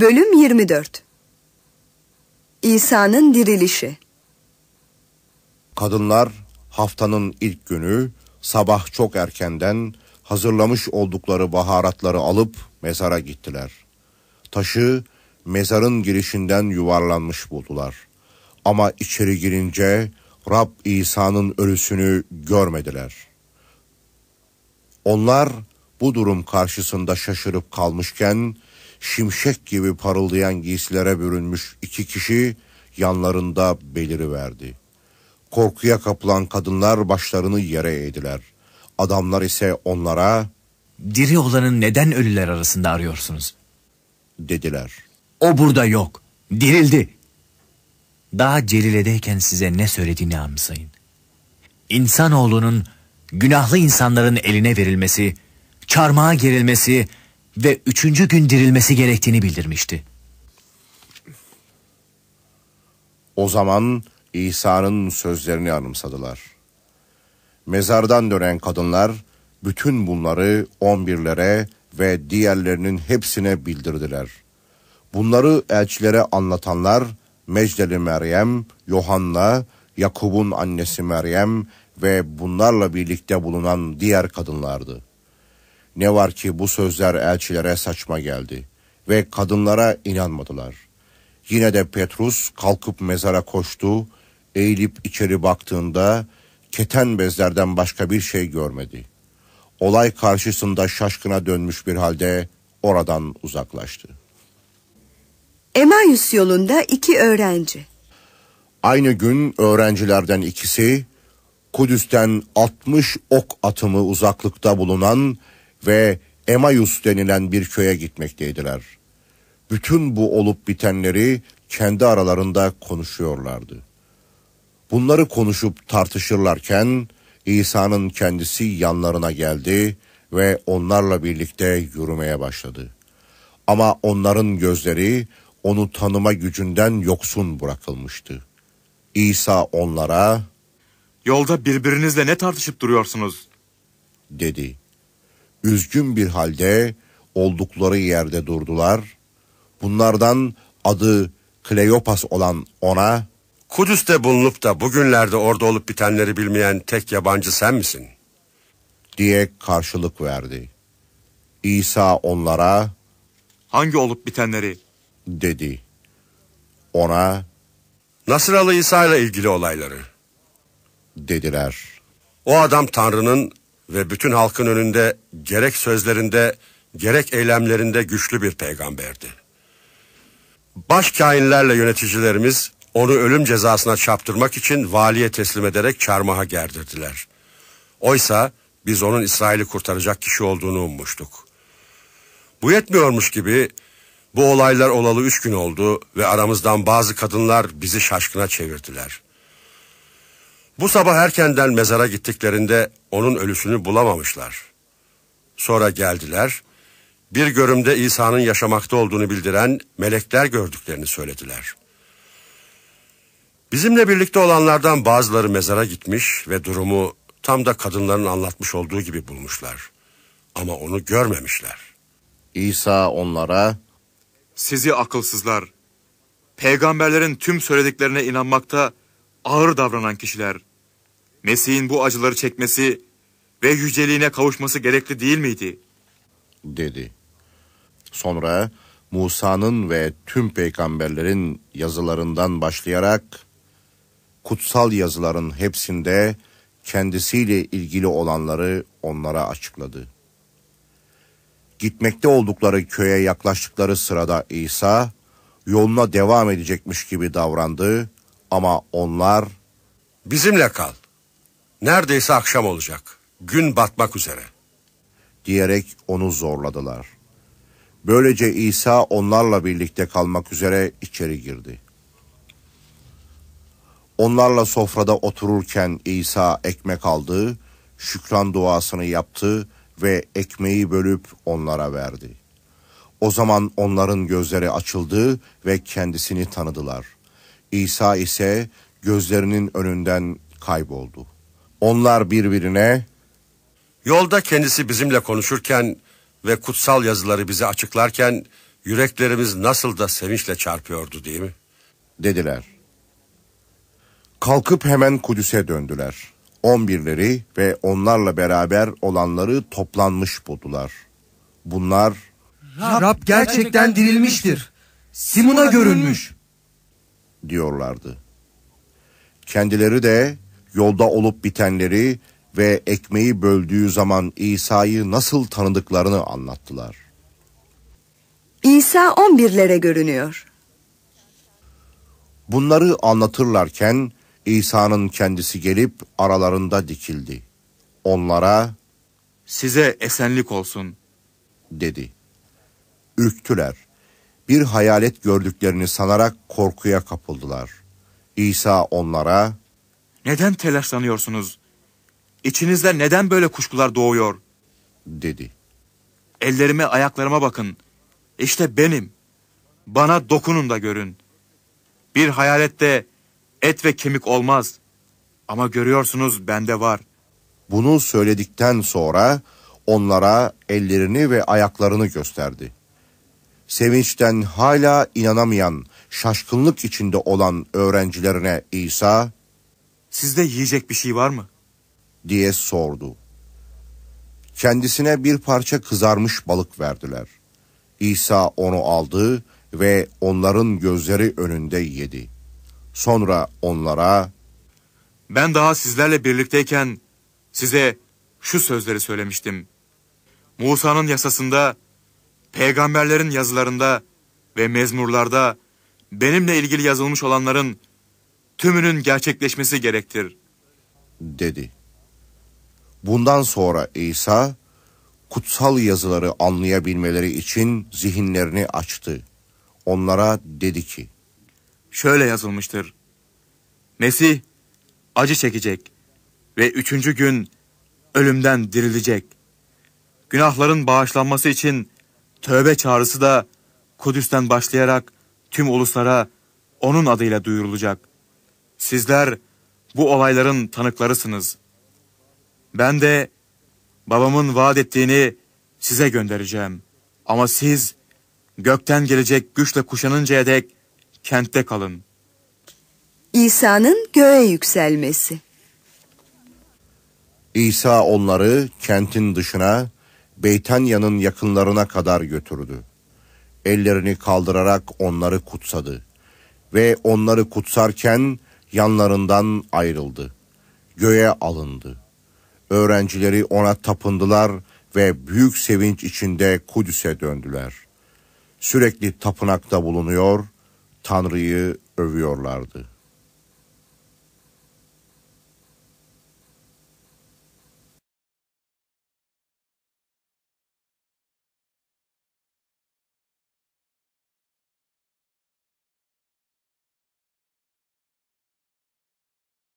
Bölüm 24 İsa'nın dirilişi Kadınlar haftanın ilk günü sabah çok erkenden hazırlamış oldukları baharatları alıp mezara gittiler. Taşı mezarın girişinden yuvarlanmış buldular. Ama içeri girince Rab İsa'nın ölüsünü görmediler. Onlar bu durum karşısında şaşırıp kalmışken şimşek gibi parıldayan giysilere bürünmüş iki kişi yanlarında beliriverdi. Korkuya kapılan kadınlar başlarını yere eğdiler. Adamlar ise onlara Diri olanın neden ölüler arasında arıyorsunuz? dediler. O burada yok. Dirildi. Daha Celile'deyken size ne söylediğini anımsayın. İnsanoğlunun günahlı insanların eline verilmesi, çarmıha gerilmesi ve üçüncü gün dirilmesi gerektiğini bildirmişti. O zaman İsa'nın sözlerini anımsadılar. Mezardan dönen kadınlar bütün bunları on birlere ve diğerlerinin hepsine bildirdiler. Bunları elçilere anlatanlar Mecdeli Meryem, Yohanna, Yakub'un annesi Meryem ve bunlarla birlikte bulunan diğer kadınlardı. Ne var ki bu sözler elçilere saçma geldi ve kadınlara inanmadılar. Yine de Petrus kalkıp mezara koştu, eğilip içeri baktığında keten bezlerden başka bir şey görmedi. Olay karşısında şaşkına dönmüş bir halde oradan uzaklaştı. Emayus yolunda iki öğrenci. Aynı gün öğrencilerden ikisi Kudüs'ten 60 ok atımı uzaklıkta bulunan ve Emayus denilen bir köye gitmekteydiler. Bütün bu olup bitenleri kendi aralarında konuşuyorlardı. Bunları konuşup tartışırlarken İsa'nın kendisi yanlarına geldi ve onlarla birlikte yürümeye başladı. Ama onların gözleri onu tanıma gücünden yoksun bırakılmıştı. İsa onlara Yolda birbirinizle ne tartışıp duruyorsunuz? dedi. Üzgün bir halde oldukları yerde durdular. Bunlardan adı Kleopas olan ona Kudüs'te bulunup da bugünlerde orada olup bitenleri bilmeyen tek yabancı sen misin? diye karşılık verdi. İsa onlara Hangi olup bitenleri? dedi. Ona Nasıralı İsa ile ilgili olayları. dediler. O adam Tanrı'nın ve bütün halkın önünde gerek sözlerinde gerek eylemlerinde güçlü bir peygamberdi. Baş kainlerle yöneticilerimiz onu ölüm cezasına çarptırmak için valiye teslim ederek çarmıha gerdirdiler. Oysa biz onun İsrail'i kurtaracak kişi olduğunu ummuştuk. Bu yetmiyormuş gibi bu olaylar olalı üç gün oldu ve aramızdan bazı kadınlar bizi şaşkına çevirdiler. Bu sabah erkenden mezara gittiklerinde onun ölüsünü bulamamışlar. Sonra geldiler, bir görümde İsa'nın yaşamakta olduğunu bildiren melekler gördüklerini söylediler. Bizimle birlikte olanlardan bazıları mezara gitmiş ve durumu tam da kadınların anlatmış olduğu gibi bulmuşlar. Ama onu görmemişler. İsa onlara Sizi akılsızlar. Peygamberlerin tüm söylediklerine inanmakta ağır davranan kişiler. Mesih'in bu acıları çekmesi ve yüceliğine kavuşması gerekli değil miydi? dedi. Sonra Musa'nın ve tüm peygamberlerin yazılarından başlayarak kutsal yazıların hepsinde kendisiyle ilgili olanları onlara açıkladı. Gitmekte oldukları köye yaklaştıkları sırada İsa yoluna devam edecekmiş gibi davrandı ama onlar Bizimle kal. Neredeyse akşam olacak. Gün batmak üzere. diyerek onu zorladılar. Böylece İsa onlarla birlikte kalmak üzere içeri girdi. Onlarla sofrada otururken İsa ekmek aldı, şükran duasını yaptı ve ekmeği bölüp onlara verdi. O zaman onların gözleri açıldı ve kendisini tanıdılar. İsa ise gözlerinin önünden kayboldu. Onlar birbirine Yolda kendisi bizimle konuşurken ve kutsal yazıları bize açıklarken Yüreklerimiz nasıl da sevinçle çarpıyordu değil mi? Dediler. Kalkıp hemen Kudüs'e döndüler. On birleri ve onlarla beraber olanları toplanmış buldular. Bunlar Rab gerçekten dirilmiştir. Simon'a görünmüş. Diyorlardı. Kendileri de yolda olup bitenleri ve ekmeği böldüğü zaman İsa'yı nasıl tanıdıklarını anlattılar. İsa on birlere görünüyor. Bunları anlatırlarken İsa'nın kendisi gelip aralarında dikildi. Onlara Size esenlik olsun. dedi. Ürktüler. Bir hayalet gördüklerini sanarak korkuya kapıldılar. İsa onlara Neden telaşlanıyorsunuz? İçinizde neden böyle kuşkular doğuyor? dedi. Ellerime ayaklarıma bakın. İşte benim. Bana dokunun da görün. Bir hayalette et ve kemik olmaz. Ama görüyorsunuz bende var. Bunu söyledikten sonra onlara ellerini ve ayaklarını gösterdi. Sevinçten hala inanamayan, şaşkınlık içinde olan öğrencilerine İsa Sizde yiyecek bir şey var mı? diye sordu. Kendisine bir parça kızarmış balık verdiler. İsa onu aldı ve onların gözleri önünde yedi. Sonra onlara Ben daha sizlerle birlikteyken size şu sözleri söylemiştim. Musa'nın yasasında, peygamberlerin yazılarında ve mezmurlarda benimle ilgili yazılmış olanların tümünün gerçekleşmesi gerektir. dedi. Bundan sonra İsa kutsal yazıları anlayabilmeleri için zihinlerini açtı. Onlara dedi ki: Şöyle yazılmıştır. Mesih acı çekecek ve üçüncü gün ölümden dirilecek. Günahların bağışlanması için tövbe çağrısı da Kudüs'ten başlayarak tüm uluslara onun adıyla duyurulacak. Sizler bu olayların tanıklarısınız. Ben de babamın vaat ettiğini size göndereceğim. Ama siz gökten gelecek güçle kuşanıncaya dek kentte kalın. İsa'nın göğe yükselmesi. İsa onları kentin dışına, Beytanya'nın yakınlarına kadar götürdü. Ellerini kaldırarak onları kutsadı ve onları kutsarken yanlarından ayrıldı. Göğe alındı. Öğrencileri ona tapındılar ve büyük sevinç içinde Kudüs'e döndüler. Sürekli tapınakta bulunuyor, Tanrı'yı övüyorlardı.